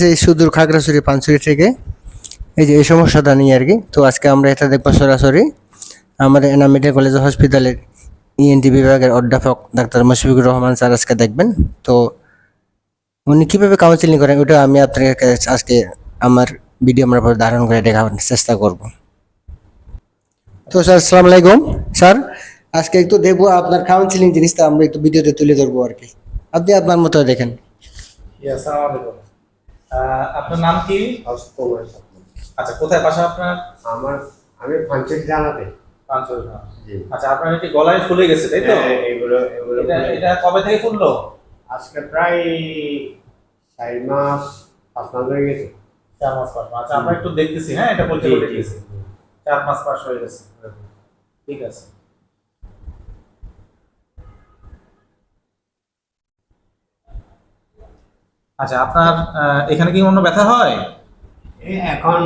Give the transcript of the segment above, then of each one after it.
সেই সুদূর খাগড়াছড়ি পানছড়ি থেকে। এই যে এই সমস্যাটা নিয়ে আর কি। তো আজকে আমরা এটা দেখব সরাসরি আমাদের এনাম মেডিকেল কলেজ হসপিটালের ইএনটি বিভাগের অধ্যাপক ডাক্তার মুশফিকুর রহমান স্যার আজকে দেখবেন। তো উনি কীভাবে কাউন্সিলিং করেন, ওটা আমি আপনাকে আজকে আমার ভিডিও আমরা ধারণ করে দেখার চেষ্টা করব। তো স্যার, আসসালামু আলাইকুম। স্যার, আজকে একটু দেখব আপনার কাউন্সিলিং জিনিসটা, আমরা একটু ভিডিওতে তুলে ধরবো আর কি। আপনি আপনার মতো দেখেন। আসসালামু আলাইকুম। আপনার নাম কি? আচ্ছা কোথায় বাসা আপনার? আমার আমি পাঞ্চের জানাতে। জি। আচ্ছা আপনার এটি গলায় ফুলে গেছে তাই তো? হ্যাঁ, এগুলো এগুলো এটা কবে থেকে ফুললো? আজকে প্রায় চার মাস পাঁচ মাস হয়ে গেছে। চার মাস পাঁচ মাস। আচ্ছা আমরা একটু দেখতেছি হ্যাঁ এটা জি, জি। চার মাস পাস হয়ে গেছে। ঠিক আছে। আচ্ছা আপনার এখানে কি অন্য ব্যথা হয়? এখন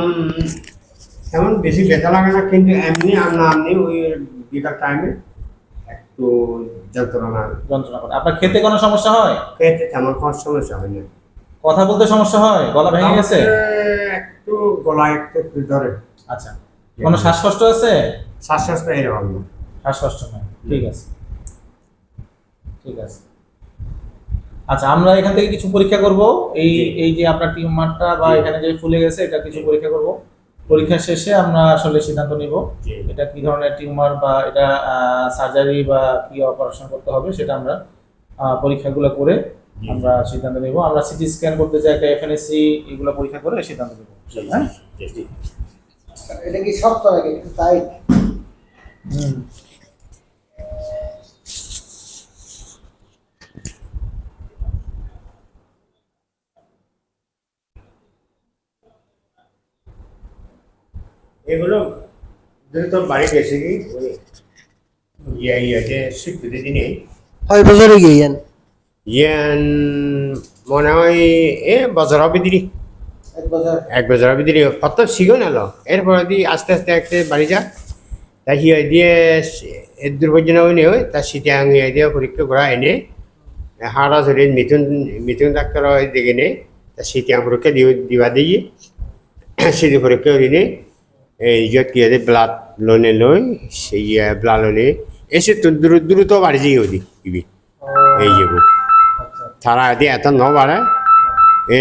তেমন বেশি ব্যথা লাগে না কিন্তু এমনি আমরা আপনি ওই বিকাল টাইমে একটু যন্ত্রণা যন্ত্রণা করে। আপনার খেতে কোনো সমস্যা হয়? খেতে তেমন কোনো সমস্যা হয় না। কথা বলতে সমস্যা হয়? গলা ভেঙে গেছে? একটু গলা একটু ধরে। আচ্ছা কোনো শ্বাসকষ্ট আছে শ্বাসকষ্ট এরকম না। শ্বাসকষ্ট নয় ঠিক আছে। ঠিক আছে। আচ্ছা আমরা এখান থেকে কিছু পরীক্ষা করব। এই এই যে আপনার টিউমারটা বা এখানে যে ফুলে গেছে এটা কিছু পরীক্ষা করব। পরীক্ষা শেষে আমরা আসলে সিদ্ধান্ত নিব এটা কি ধরনের টিউমার বা এটা সার্জারি বা কি অপারেশন করতে হবে সেটা আমরা পরীক্ষাগুলো করে আমরা সিদ্ধান্ত নিব। আমরা সিটি স্ক্যান করতে চাই একটা এফএনএসসি এগুলো পরীক্ষা করে সিদ্ধান্ত নেব। হ্যাঁ? এটা কি নাকি একটু টাইট হুম। এগুলো দ্রুত বাড়ি গেছে কি ইয়ে ইয়ে যে স্বীকৃতি দিনে হয় বছরে গিয়ে ইয়ান? ইয়ান মনে হয় এ বছর হবে দিদি। এক বছর হবে দিদি। কত শিখো না লো এরপরে দি আস্তে আস্তে আস্তে বাড়ি যা। তা হিয়ে দিয়ে এর দুর্বজন হইনি হয় তা শীতে আঙিয়ে দিয়ে পরীক্ষা করা এনে হাড়া ধরে মিথুন মিথুন ডাক্তার দেখে নে। তা শীতে পরীক্ষা দিব দিয়ে। শীতে পরীক্ষা করিনে। এই যত কি আছে ব্লাড লোনে লই সেই ব্লাড লোনে এসে তো দ্রুত দ্রুত বাড়ি যাই ওদি কিবি এই যে আচ্ছা। তারা এত ন বাড়ে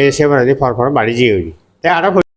এসে বাড়ি ফর ফর বাড়ি যাই ওদি তাই আরও